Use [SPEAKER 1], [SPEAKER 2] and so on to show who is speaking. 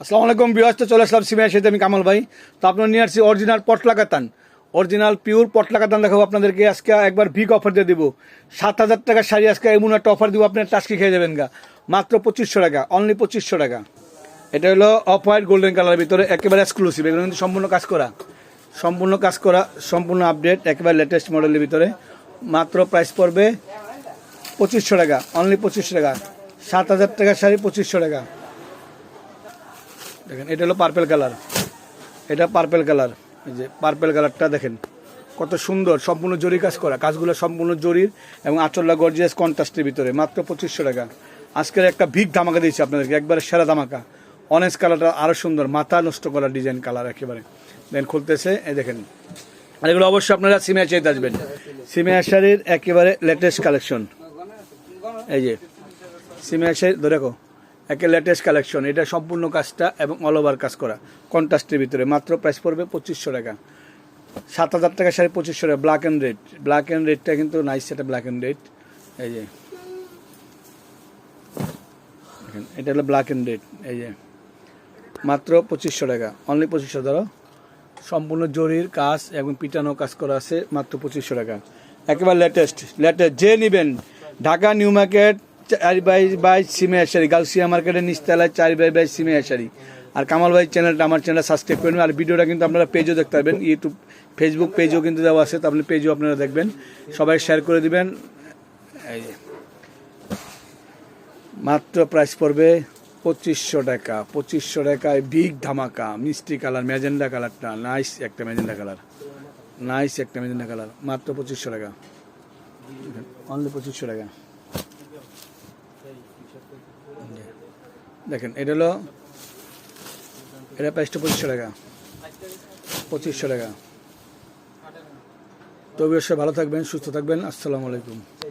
[SPEAKER 1] আসসালামু আলাইকুম বিয়াস তো চলে আসলাম সিমিয়ার সাথে আমি কামাল ভাই। তো আপনার নিয়ে আসছি অরিজিনাল পটলা কাতান অরিজিনাল পিওর পটলা কাতান দেখাবো আপনাদেরকে। আজকে একবার ভিক অফার দিয়ে দেবো। সাত হাজার টাকার শাড়ি আজকে এমন একটা অফার দিব আপনার টাস্কি খেয়ে যাবেন গা। মাত্র পঁচিশশো টাকা অনলি পঁচিশশো টাকা। এটা হলো অফ হোয়াইট গোল্ডেন কালারের ভিতরে একেবারে এক্সক্লুসিভ এগুলো কিন্তু সম্পূর্ণ কাজ করা। সম্পূর্ণ কাজ করা, সম্পূর্ণ আপডেট একেবারে লেটেস্ট মডেলের ভিতরে। মাত্র প্রাইস পড়বে পঁচিশশো টাকা অনলি পঁচিশশো টাকা। সাত হাজার টাকার শাড়ি পঁচিশশো টাকা। দেখেন, এটা হলো পার্পেল কালার এটা পার্পেল কালার এই যে পার্পেল কালারটা দেখেন, কত সুন্দর, সম্পূর্ণ জরি কাজ করা। কাজগুলো সম্পূর্ণ জরির এবং আচল্লা গর্জিয়াস কন্ট্রাস্টের ভিতরে, মাত্র পঁচিশশো টাকা। আজকের একটা ভিক ধামাকা দিয়েছি আপনাদেরকে, একবারে সেরা ধামাকা। অরেঞ্জ কালারটা আরও সুন্দর, মাথা নষ্ট করা ডিজাইন কালার একেবারে। দেন খুলতেছে, এই দেখেন। আর এগুলো অবশ্যই আপনারা সিমিয়া চাইতে আসবেন। সিমিয়া শাড়ির একেবারে লেটেস্ট কালেকশন এই যে সিমিয়া শাড়ি ধরে রাখো। একে লেটেস্ট কালেকশন এটা সম্পূর্ণ কাজটা এবং অল ওভার কাজ করা। কন্ট্রাস্টের ভিতরে মাত্র প্রাইস পড়বে পঁচিশশো টাকা। সাত হাজার টাকা শাড়ি পঁচিশশো টাকা black and red black and রেডটা কিন্তু নাইস সেটা ব্ল্যাক অ্যান্ড রেড এই যে। এটা হলো ব্ল্যাক অ্যান্ড রেড এই যে। মাত্র পঁচিশশো টাকা। অনলি পঁচিশশো, ধরো। সম্পূর্ণ জরির কাজ এবং পিটানো কাজ করা আছে মাত্র পঁচিশশো টাকা। একেবারে লেটেস্ট লেটেস্ট যে নেবেন, ঢাকা, নিউ মার্কেট চার বাই বাই সিমে আশারি গালসিয়া মার্কেটের নিচতলায় চার বাই বাই সিমে আশারি আর কামাল ভাই চ্যানেলটা, আমার চ্যানেল সাবস্ক্রাইব করবেন আর ভিডিওটা কিন্তু আপনারা পেজও দেখতে পারবেন। ইউটিউব ফেসবুক পেজও কিন্তু দেওয়া আছে, তো আপনি পেজও আপনারা দেখবেন। সবাই শেয়ার করে দিবেন। এই মাত্র প্রাইস পড়বে পঁচিশশো টাকা। পঁচিশশো টাকায় বিগ ধামাকা, মিষ্টি কালার, ম্যাজেন্ডা কালারটা। নাইস একটা ম্যাজেন্ডা কালার। নাইস একটা ম্যাজেন্ডা কালার। মাত্র পঁচিশশো টাকা। অনলি পঁচিশশো টাকা। দেখেন, এটা হলো, এটা প্রাইসটা পঁচিশশো টাকা। পঁচিশশো টাকা। তবে অবশ্যই ভালো থাকবেন, সুস্থ থাকবেন। আসসালামু আলাইকুম।